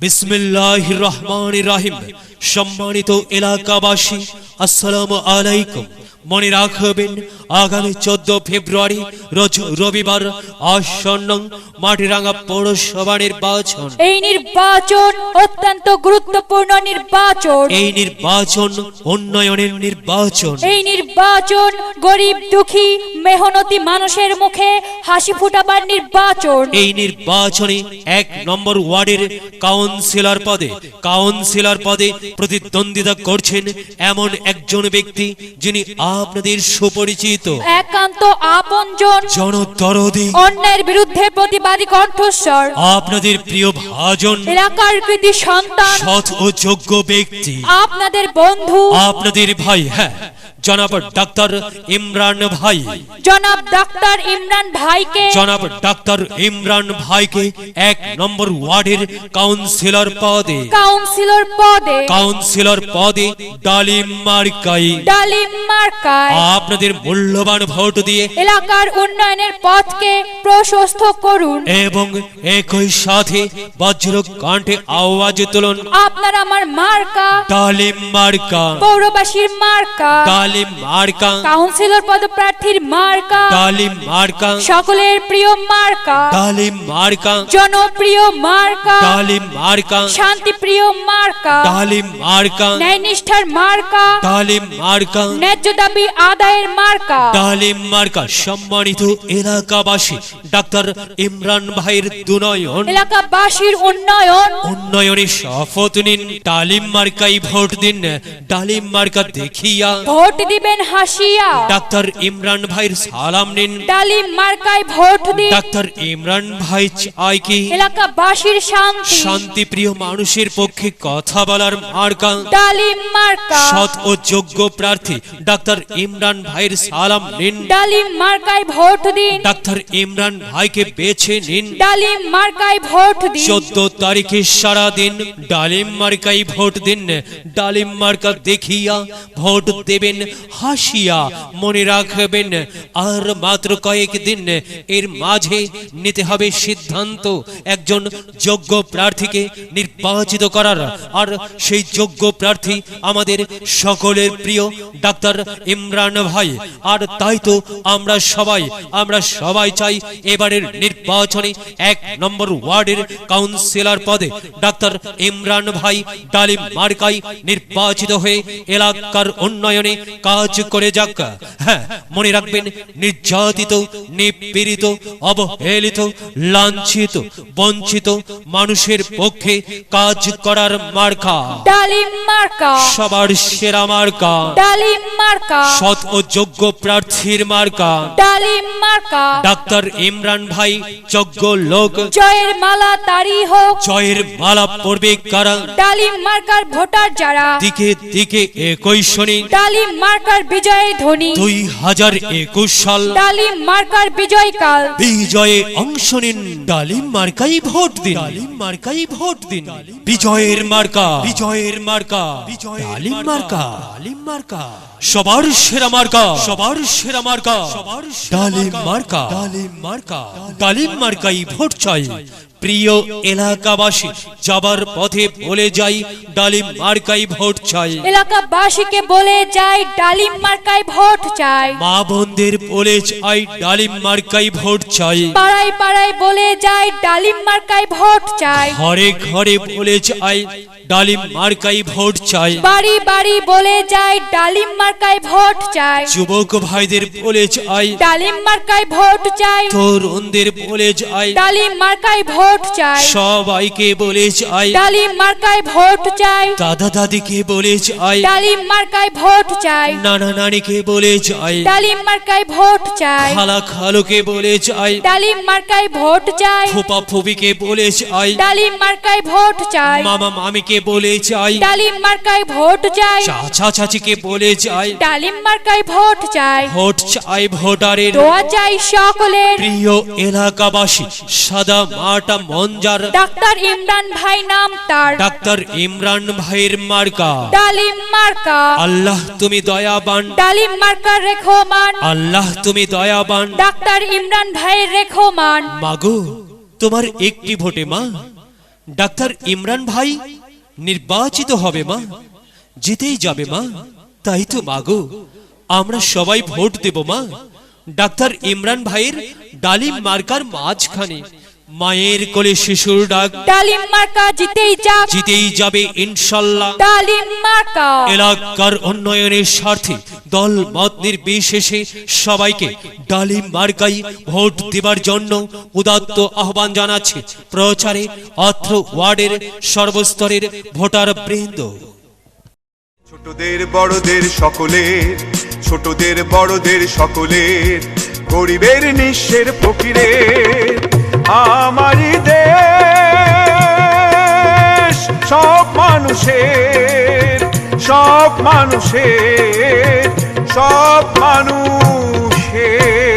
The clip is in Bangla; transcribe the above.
বিসমিল্লাহ রহমান রাহিম সম্মানিত এলাকাবাসী আসসালামু আলাইকুম মনে রাখবেন আগামী চোদ্দ ফেব্রুয়ারি রোজ রবিবার আসন্ন মাটিরাঙ্গা পৌরসভা নির্বাচন। এই নির্বাচন অত্যন্ত গুরুত্বপূর্ণ নির্বাচন। এই নির্বাচন উন্নয়নের নির্বাচন। এই নির্বাচন গরিব দুঃখী মেহনতি মানুষের মুখে হাসি ফুটাবার নির্বাচন। এই নির্বাচনে এক নম্বর ওয়ার্ডের কাউন্সিলর পদে কাউন্সিলর পদে প্রতিদ্বন্দ্বিতা করছেন এমন একজন ব্যক্তি যিনি আপনাদের সুপরিচিত একান্ত আপনজন জনদরদি অন্যের বিরুদ্ধে প্রতিবাদী কণ্ঠস্বর। আপনাদের প্রিয় ভাজন এলাকার কৃতি সন্তান সৎ ও যোগ্য ব্যক্তি। আপনাদের বন্ধু আপনাদের ভাই হ্যাঁ। জনাব ডাক্তার ইমরান ভাই। জনাব ডাক্তার ইমরান ভাইকে জনাব ডাক্তার ইমরান ভাইকে এক নম্বর ওয়ার্ডের কাউন্সিলর পদে। কাউন্সিলর পদে। কাউন্সিলর পদে ডালিম মার্কাই। ডালিম মার্কায় আপনাদের মূল্যবান ভোট দিয়ে এলাকার উন্নয়নের পথকে প্রশস্ত করুন। এবং একই সাথে বজ্র কণ্ঠে আওয়াজ তুলুন। আপনার আমার মার্কা। ডালিম মার্কা। পৌরবাসীর মার্কা। ডালিম মার্কা। কাউন্সিলর পদপ্রার্থীর মার্কা। ডালিম মার্কা। সকলের প্রিয় মার্কা। ডালিম মার্কা। জনপ্রিয় মার্কা। ডালিম মার্কা। শান্তিপ্রিয় মার্কা। ডালিম মার্কা। ন্যায়নিষ্ঠার মার্কা। ডালিম মার্কা। ন্যায্য দাবি আদায়ের মার্কা। ডালিম মার্কা। সম্মানিত এলাকাবাসী ডাক্তার ইমরান ভাইয়ের দুনয়ন। এলাকাবাসীর উন্নয়ন। উন্নয়নে শপথ নিন। ডালিম মার্কাই ভোট দিন। ডালিম মার্কা দেখিয়া। ভোট দিবেন হাসিয়া। ডাক্তার ইমরান ভাইয়ের সালাম নিন। ডালিম মার্কায় ভোট দিন। ডাক্তার ইমরান ভাই চাই কি? এলাকাবাসীর শান্তি। শান্তিপ্রিয় মানুষের পক্ষে কথা বলার মার্কা। ডালিম মার্কা। সৎ ও যোগ্য প্রার্থী ডাক্তার ইমরান ভাইয়ের সালাম নিন। ডালিম মার্কায় ভোট দিন। ডাক্তার ইমরান ভাইকে বেছে নিন। ডালিম মার্কায় ভোট দিন। চোদ্দ তারিখে সারা দিন ডালিম মার্কাই ভোট দিন। ডালিম মার্কা দেখিয়া ভোট দেবেন হাসিয়া মনে রাখবেন, আর মাত্র কয়েক এর মাঝে নিতে হবে সিদ্ধান্ত। একজন যোগ্য প্রার্থীকে নির্বাচিত করার, আর সেই যোগ্য প্রার্থী আমাদের সকলের প্রিয় ডাক্তার ইমরান ভাই। আর তাই তো আমরা সবাই আমরা সবাই চাই এবারের নির্বাচনে এক নম্বর ওয়ার্ডের কাউন্সিলর পদে ডাক্তার ইমরান ভাই, ডালিম মার্কাই নির্বাচিত হয়ে এলাকার উন্নয়নে কাজ করে যাক। হ্যাঁ মনে রাখবেন নির্যাতিত নিপীড়িত অবহেলিত লাঞ্ছিত বঞ্চিত মানুষের পক্ষে কাজ করার মার্কা। ডালিম মার্কা। সবার সেরা মার্কা। ডালিম মার্কা। সৎ ও যোগ্য প্রার্থীর মার্কা। ডালিম মার্কা। ডাক্তার ইমরান ভাই যোগ্য লোক। জয়ের মালা তারি হোক। জয়ের মালা পড়বে কারা? ডালিম মার্কার ভোটার যারা। দিকে দিকে একই শনি। ডালিম মার্কার বিজয়ের ধ্বনি দুই হাজার একুশ সাল। ডালিম মার্কার বিজয়কাল বিজয়ে অংশ নিন। ডালিম মার্কাই ভোট দিন। ডালিম মার্কাই ভোট দিন। বিজয়ের মার্কা। বিজয়ের মার্কা। ডালিম মার্কা। ডালিম মার্কা। সবার সেরা মার্কা। সবার সেরা মার্কা। সবার ডালিম মার্কা। ডালিম মার্কা। ডালিম মার্কাই ভোট চাই। প্রিয় এলাকাবাসী যাবার পথে বলে যাই ডালিম মার্কাই ভোট চাই। এলাকাবাসীকে বলে যাই ডালিম মার্কাই ভোট চাই। মা বোনদের বলে চাই ডালিম মার্কাই ভোট চাই। পাড়ায় পাড়ায় বলে যাই ডালিম মার্কাই ভোট চাই। ঘরে ঘরে বলে চাই ডালিম মার্কাই ভোট চাই বাড়ি বাড়ি বলে যায় ডালিম মার্কায় ভোট চাই যুবক ভাইদের বলে চাই ডালিম মার্কায় ভোট চাই তরুণদের বলে চাই ডালিম মার্কায় ভোট চাই সবাইকে বলে চাই ডালিম মার্কায় ভোট চাই দাদা দাদিকে বলে চাই ডালিম মার্কায় ভোট চাই নানা নানিকে বলে চাই ডালিম মার্কায় ভোট চাই খালা খালুকে বলে চাই ডালিম মার্কায় ভোট চাই ফুপা ফুবিকে বলে চাই ডালিম মার্কায় ভোট চাই মামা মামিকে বলে চাই ডালিম মার্কায় ভোট চাই। চাচা চাচিকে বলে চাই ডালিম মার্কায় ভোট চাই। ভোট চাই ভোটারের। দোয়া চাই সকলের। প্রিয় এলাকাবাসী সাদা মাটা মঞ্জার। ডাক্তার ইমরান ভাই নাম তার। ডাক্তার ইমরান ভাইয়ের মার্কা। ডালিম মার্কা। আল্লাহ তুমি দয়াবান। ডালিম মার্কার রেখমান। আল্লাহ তুমি দয়াবান। ডাক্তার ইমরান ভাইয়ের রেখমান। মাগো তোমার একটি ভোটে মা। ডাক্তার ইমরান ভাই নির্বাচিত হবে মা। জিতেই যাবে মা। তাই তো মাগো আমরা সবাই ভোট দেব মা। ডাক্তার ইমরান ভাইয়ের ডালিম মার্কার মাঝখানে। মায়ের কোলে শিশুর ডাক। ডালিম মার্কা জিতেই যাবে জিতেই যাবে ইনশাল্লাহ। ডালিম মার্কা। এলাকার উন্নয়নের স্বার্থে। দল মত নির্বিশেষে সবাইকে ডালিম মার্কাই ভোট দেবার জন্য উদাত্ত আহ্বান জানাচ্ছে প্রচারে অত্র ওয়ার্ডের সর্বস্তরের ভোটার বৃন্দ। ছোটদের বড়দের সকলের, ছোটদের বড়দের সকলের, গরিবের নিঃস্বের ফকিরের, আমারই দেশ, সব মানুষের। সব মানুষের সব মানুষের।